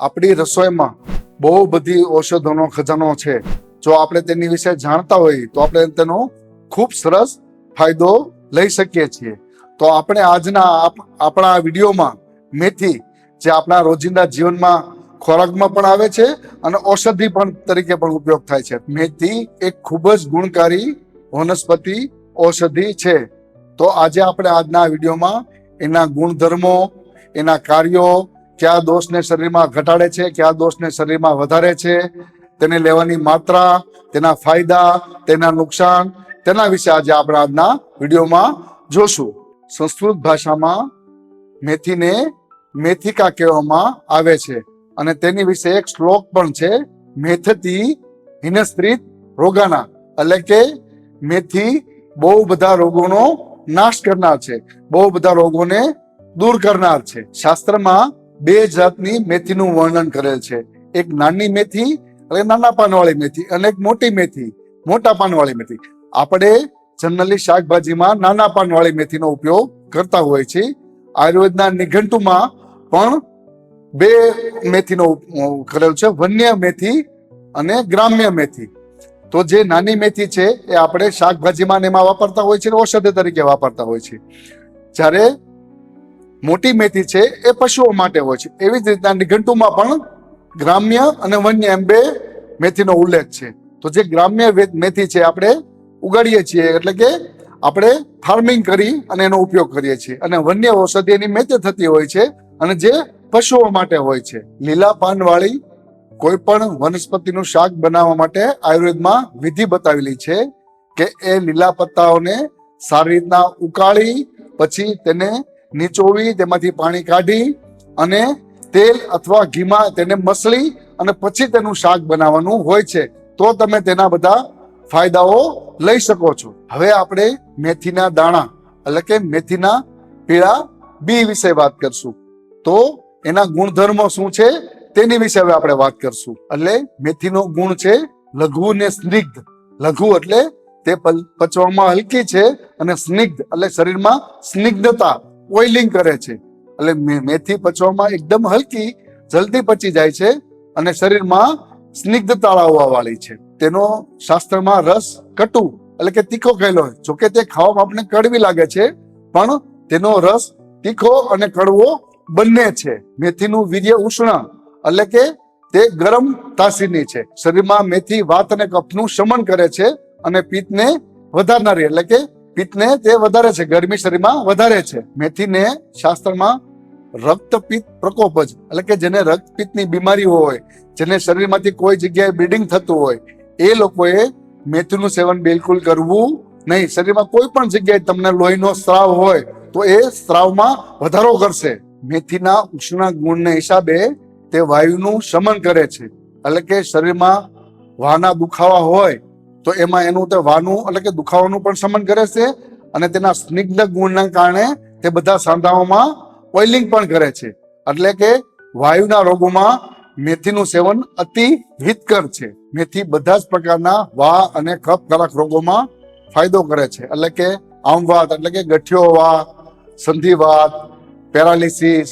આપણી રસોઈમાં બહુ બધી ઔષધોનો ખજાનો છે. જો આપણે તેની વિશે જાણતા હોઈએ તો આપણે તેનો ખૂબ સરસ ફાયદો લઈ શકીએ છીએ. તો આપણે આજના આપણા વિડીયોમાં મેથી, જે આપણા રોજિંદા જીવનમાં ખોરાકમાં પણ આવે છે અને ઔષધિ પણ તરીકે પણ ઉપયોગ થાય છે. મેથી એક ખૂબ જ ગુણકારી વનસ્પતિ ઔષધિ છે. તો આજે આપણે આજના વિડીયોમાં એના ગુણધર્મો, એના કાર્યો કયા દોષને શરીરમાં ઘટાડે છે, કયા દોષને શરીરમાં વધારે છે, તેને લેવાની માત્રા, તેના ફાયદા, તેના નુકસાન, તેના વિશે આજે આપણે આજના વિડીયોમાં જોશું. સંસ્કૃત ભાષામાં મેથીને મેથિકા કહેવામાં આવે છે અને તેની વિશે એક શ્લોક પણ છે, મેથતી હિનસ્ત્રીત રોગાના. એટલે કે મેથી બહુ બધા રોગોનો નાશ કરનાર છે, બહુ બધા રોગોને દૂર કરનાર છે. શાસ્ત્રમાં બે જાતની મેથીનું વર્ણન કરેલ છે. એક નાની મેથી એટલે નાના પાનવાળી મેથી અને એક મોટી મેથી, મોટા પાનવાળી મેથી. આપણે જનરલી શાકભાજીમાં નાના પાનવાળી મેથીનો ઉપયોગ કરતા હોય છે. આયુર્વેદના નિઘંટુમાં પણ બે મેથીનો કરેલ છે, વન્ય મેથી અને ગ્રામ્ય મેથી. તો જે નાની મેથી છે એ આપણે શાકભાજીમાં એમાં વાપરતા હોય છે અને ઔષધ તરીકે વાપરતા હોય છે. જ્યારે મોટી મેથી છે, એ પશુઓ માટે હોય છે. એવી જ રીતના નિઘંટુમાં પણ ગ્રામ્ય અને વન્ય એમ બે મેથીનો ઉલ્લેખ છે. તો જે ગ્રામ્ય મેથી છે, આપણે ઉગાડીએ છીએ, એટલે કે આપણે ફાર્મિંગ કરી અને એનો ઉપયોગ કરીએ છીએ. અને વન્ય ઔષધિ એની મેતે થતી હોય છે અને જે પશુઓ માટે હોય છે. લીલા પાનવાળી કોઈ પણ વનસ્પતિનું શાક બનાવવા માટે આયુર્વેદમાં વિધિ બતાવેલી છે કે એ લીલા પત્તાઓને સારી રીતના ઉકાળી, પછી તેને નીચોવી, તેમાંથી પાણી કાઢી અને તેલ અથવા ઘીમાં તેને મસળી અને પછી તેનું શાક બનાવવાનું હોય છે. તો તમે તેના બધા ફાયદાઓ લઈ શકો છો. હવે આપણે મેથીના દાણા, એટલે કે મેથીના પીળા બી વિશે વાત કરશું. તો એના ગુણધર્મો શું છે તેની વિશે હવે આપણે વાત કરશું. એટલે મેથીનો ગુણ છે લઘુ ને સ્નિગ્ધ. લઘુ એટલે તે પચવામાં હલકી છે અને સ્નિગ્ધ, એટલે શરીરમાં સ્નિગ્ધતા. ઓઇલિંગ કરે છે. એટલે મેથી પચવામાં એકદમ હલકી, જલ્દી પચી જાય છે અને શરીરમાં સ્નિગ્ધતા આવવા વાળી છે. તેનો શાસ્ત્રમાં રસ કટુ, એટલે કે તીખો કહેલો જોકે તે ખાવામાં આપણે કડવી લાગે છે, પણ તેનો રસ તીખો અને કડવો બંને છે. મેથીનું વીર્ય ઉષ્ણ, એટલે કે તે ગરમ તાસીરની છે. શરીરમાં મેથી વાત અને કફનું શમન કરે છે અને પિત્તને વધારનારી, એટલે કે પિત્તને તે વધારે છે, ગરમી શરીરમાં વધારે છે. મેથીને શાસ્ત્રમાં રક્તપિત્ત પ્રકોપ જ, એટલે કે જેને રક્તપિત્તની બીમારી હોય, જેને શરીરમાંથી કોઈ જગ્યાએ બ્લીડિંગ થતું હોય, એ લોકોએ મેથીનું સેવન બિલકુલ કરવું નહીં. શરીરમાં કોઈ પણ જગ્યાએ તમને લોહીનો સ્ત્રાવ હોય, તો એ સ્ત્રાવમાં વધારો કરશે. મેથીના ઉષ્ણ ગુણને હિસાબે તે વાયુનું શમન કરે છે. એટલે કે શરીરમાં વાના દુખાવા હોય તો એમાં એનું તે વાનું એટલે કે દુખાવાનું પણ શમન કરે છે અને તેના સ્નિગ્ધ ગુણના કારણે તે બધા સાંધાઓમાં ઓઇલિંગ પણ કરે છે. એટલે કે વાયુના રોગોમાં મેથીનું સેવન અતિ હિતકર છે. મેથી બધા જ પ્રકારના વા અને કફકારક રોગોમાં ફાયદો કરે છે. એટલે કે આમવાત, એટલે કે ગઠિયો વા સંધિવાત, પેરાલિસિસ,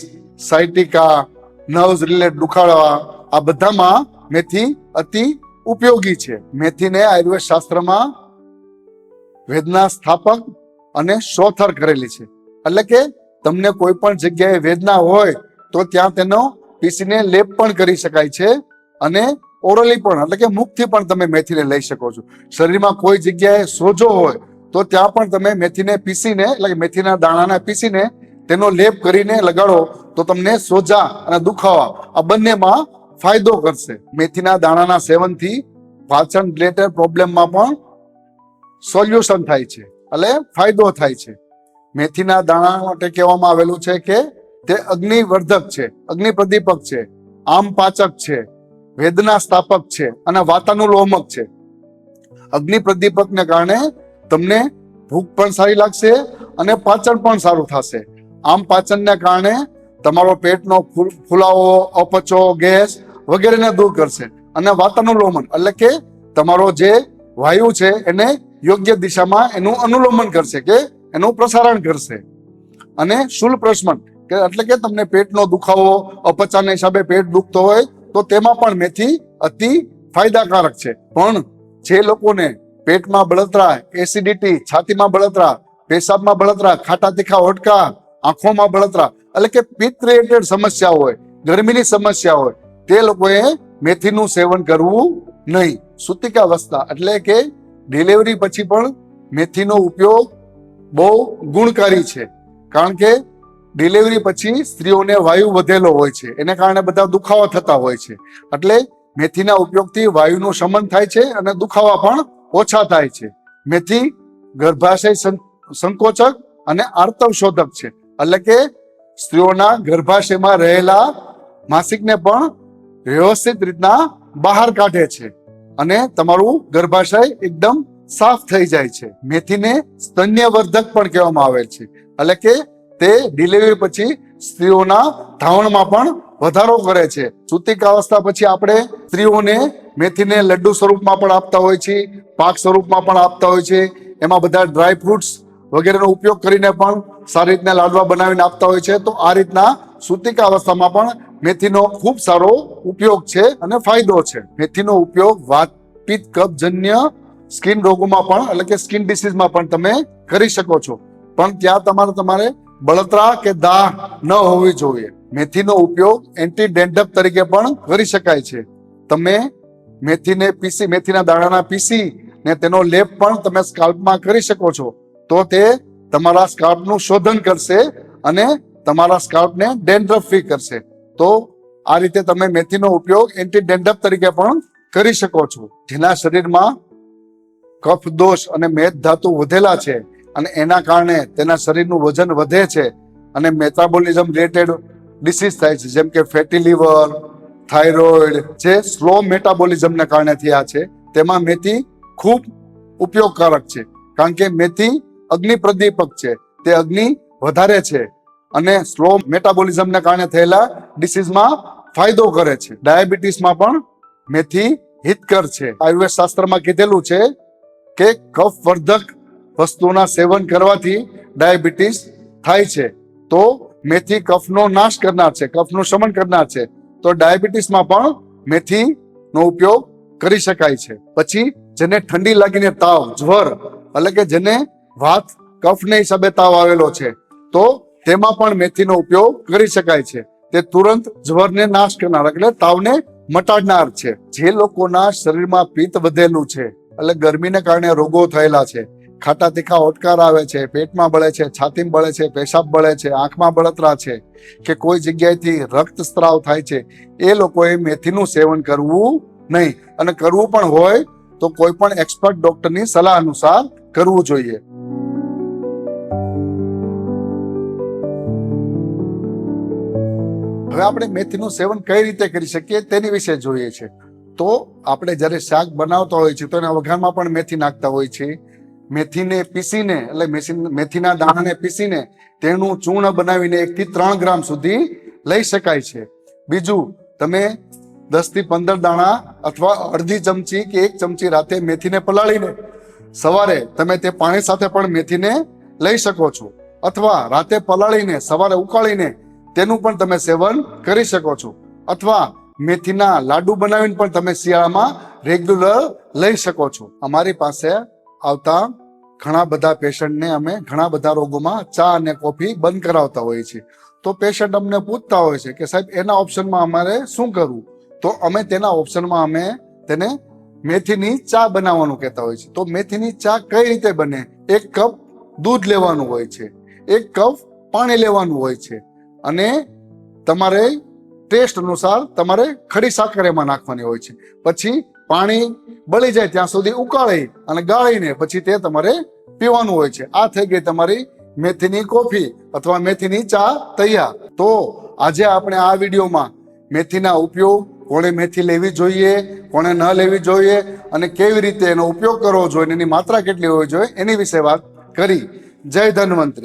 સાયટિકા, નર્વ્સ રિલેટ દુખાવા, આ બધામાં મેથી અતિ ઉપયોગી છે. મેથીને આયુર્વેદ શાસ્ત્રમાં વેદના સ્થાપક અને શોથર કરેલી છે. એટલે કે તમને કોઈ પણ જગ્યાએ વેદના હોય તો ત્યાં તેનો પીસીને લેપ પણ કરી શકાય છે અને ઓરલી પણ, એટલે કે મુખથી પણ તમે મેથીને લઈ શકો છો. શરીરમાં કોઈ જગ્યાએ સોજો હોય તો ત્યાં પણ તમે મેથીને પીસીને, એટલે કે મેથીના દાણાને પીસીને તેનો લેપ કરીને લગાડો તો તમને સોજા અને દુખાવા આ બંનેમાં ફાયદો કરશે. મેથીના દાણાના સેવનથી પાચન રિલેટેડ પ્રોબ્લેમમાં પણ સોલ્યુશન થાય છે. એટલે ફાયદો થાય છે. મેથીના દાણા માટે કહેવામાં આવેલું છે કે તે અગ્નિવર્ધક છે અગ્નિ પ્રદીપક છે, આમ પાચક છે, વેદના સ્થાપક છે અને વાતાનુલોમક છે. અગ્નિ પ્રદીપકને કારણે તમને ભૂખ પણ સારી લાગશે અને પાચન પણ સારું થશે. આમ પાચનને કારણે તમારો પેટનો ફૂલ- ફુલાવો અપચો, ગેસ વગેરેને દૂર કરશે. અને વાતાનુલોમન એટલે કે તમારો જે વાયુ છે એને યોગ્ય દિશામાં એનું અનુલોમન કરશે કે એનું પ્રસારણ કરશે. અને શુલ પ્રશ્મન કે એટલે કે તમને પેટનો દુખાવો અપચાના હિસાબે પેટ દુખતો હોય, તો તેમાં પણ મેથી અતિ ફાયદાકારક છે. પણ જે લોકોને પેટમાં બળતરા, એસિડિટી, છાતીમાં બળતરા, પેશાબમાં બળતરા, ખાટા તીખા ઓટકા આંખોમાં બળતરા, એટલે કે પિત્ત રિલેટેડ સમસ્યા હોય, ગરમીની સમસ્યા હોય તે લોકોએ મેથીનું સેવન કરવું નહીં. સૂતિકાવસ્થા એટલે કે ડિલિવરી પછી પણ મેથીનો ઉપયોગ બહુ ગુણકારી છે. કારણ કે ડિલિવરી પછી સ્ત્રીઓને વાયુ વધેલો હોય છે. એને કારણે બધા દુખાવા થતા હોય છે. એટલે મેથીના ઉપયોગથી વાયુનું શમન થાય છે અને દુખાવા પણ ઓછા થાય છે. મેથી ગર્ભાશય સંકોચક અને આર્તવ શોધક છે. એટલે કે સ્ત્રીઓના ગર્ભાશયમાં રહેલા માસિકને પણ વ્યવસ્થિત રીતના બહાર કાઢે છે અને તમારું ગર્ભાશય એકદમ સાફ થઈ જાય છે. મેથીને સ્તન્યવર્ધક પણ કહેવામાં આવે છે. એટલે કે તે ડિલિવરી પછી સ્ત્રીઓના ધાવણમાં પણ વધારો કરે છે. સૂતિકાવસ્થા પછી આપણે સ્ત્રીઓને મેથીને લડ્ડુ સ્વરૂપમાં પણ આપતા હોય છે, પાક સ્વરૂપમાં પણ આપતા હોય છે. એમાં બધા ડ્રાય ફ્રૂટ્સ વગેરેનો ઉપયોગ કરીને પણ સારી રીતના લાડવા બનાવીને આપતા હોય છે. તો આ રીતના સૂતિકા અવસ્થામાં પણ મેથીનો ખૂબ સારો ઉપયોગ છે અને ફાયદો છે. મેથીનો ઉપયોગ વાતપિત કબજન્ય સ્કિન રોગોમાં પણ, એટલે કે સ્કિન ડિસીઝમાં પણ તમે કરી શકો છો. પણ ત્યાં તમારે તમારે બળતરા કે દાહ ન હોવી જોઈએ. મેથીનો ઉપયોગ એન્ટી ડેન્ડપ તરીકે પણ કરી શકાય છે. તમે મેથીને પીસી, મેથીના દાણાના પીસી ને તેનો લેપ પણ તમે સ્કાલ્પમાં કરી શકો છો. તો તે તમારા સ્કાલ્પનું શોધન કરશે અને તમારા સ્કાલ્પને ડેન્ડ્રફ ફ્રી કરશે. તો આ રીતે તમે મેથીનો ઉપયોગ એન્ટી ડેન્ડપ તરીકે પણ કરી શકો છો. જેના શરીરમાં કફ, દોષ અને મેદ ધાતુ વધેલા છે અને એના કારણે તેના શરીરનું વજન વધે છે અને મેટાબોલિઝમ રિલેટેડ ડિસીઝ થાય છે. જેમ કે ફેટી લીવર થાઇરોઇડ જે સ્લો મેટાબોલિઝમને કારણે થયા છે, તેમાં મેથી ખૂબ ઉપયોગકારક છે. કારણ કે મેથી અગ્નિ પ્રદીપક છે. તે અગ્નિ વધારે છે. અને સ્લો મેટાબોલિઝમને કારણે થયેલા ડિસીઝમાં ફાયદો કરે છે. ડાયાબિટીસમાં પણ મેથી હિતકર છે. આયુર્વેદ શાસ્ત્રમાં કીધેલું છે કે કફ વર્ધક વસ્તુના સેવન કરવાથી ડાયાબિટીસ થાય છે. તો મેથી કફનો નાશ કરનાર છે, કફનું શમન કરનાર છે. તો ડાયાબિટીસમાં પણ મેથીનો ઉપયોગ કરી શકાય છે. પછી જેને ઠંડી લાગીને તાવ, જ્વર, એટલે કે જેને વાત કફને હિસાબે તાવ આવેલો છે, તો તેમાં પણ મેથીનો ઉપયોગ કરી શકાય છે. તે તુરંત જ્વરને નાશ કરનાર, એટલે તાવને મટાડનાર છે. જે લોકોના શરીરમાં પિત્ત વધેલું છે, એટલે ગરમીને કારણે રોગો થયેલા છે. ખાટા તીખા ઓટકાર આવે છે, પેટમાં બળે છે, છાતીમાં બળે છે, પેશાબ બળે છે, આંખમાં બળતરા છે કે કોઈ જગ્યાએથી રક્ત સ્ત્રાવ થાય છે, એ લોકોએ મેથીનું સેવન કરવું નહીં. અને કરવું પણ હોય તો કોઈ પણ એક્સપર્ટ ડોક્ટરની સલાહ અનુસાર કરવું જોઈએ. હવે આપણે મેથીનું સેવન કઈ રીતે કરી શકીએ તેની વિશે જોઈએ છે. તો આપણે જ્યારે શાક બનાવતા હોય છે તો એના વઘારમાં પણ મેથી નાખતા હોય છે. મેથીને પીસીને, એટલે મેથી- મેથીના દાણાને પીસીને તેનું ચૂર્ણ બનાવીને એક થી ત્રણ ગ્રામ સુધી લઈ શકાય છે. બીજું, તમે દસથી પંદર દાણા અથવા અડધી ચમચી કે એક ચમચી રાતે મેથીને પલાળીને સવારે તમે તે પાણી સાથે પણ મેથીને લઈ શકો છો. અથવા રાતે પલાળીને સવારે ઉકાળીને તેનું પણ તમે સેવન કરી શકો છો. અથવા મેથીના લાડુ બનાવીને પણ તમે શિયાળામાં રેગ્યુલર લઈ શકો છો. અમારી પાસે આવતા ઘણા બધા પેશન્ટને અમે ઘણા બધા રોગોમાં ચા અને કોફી બંધ કરાવતા હોઈએ છીએ. તો પેશન્ટ અમને પૂછતા હોય છે કે સાહેબ, એના ઓપ્શનમાં અમારે શું કરવું? તો અમે તેના ઓપ્શનમાં અમે તેને મેથીની ચા બનાવવાનું કહેતા હોય છે તો મેથીની ચા કઈ રીતે બને? એક કપ દૂધ લેવાનું હોય છે. એક કપ પાણી લેવાનું હોય છે. અને તમારે ટેસ્ટ અનુસાર તમારે ખડી સાકર એમાં નાખવાની હોય છે. પછી પાણી બળી જાય ત્યાં સુધી ઉકાળી અને ગાળીને પછી તે તમારે પીવાનું હોય છે. આ થઈ ગઈ તમારી મેથીની કોફી અથવા મેથીની ચા તૈયાર. તો આજે આપણે આ વિડીયોમાં મેથીના ઉપયોગ, કોણે મેથી લેવી જોઈએ, કોણે ન લેવી જોઈએ અને કેવી રીતે એનો ઉપયોગ કરવો જોઈએ એની માત્રા કેટલી હોવી જોઈએ એની વિશે વાત કરી. જય ધન્વંતરી.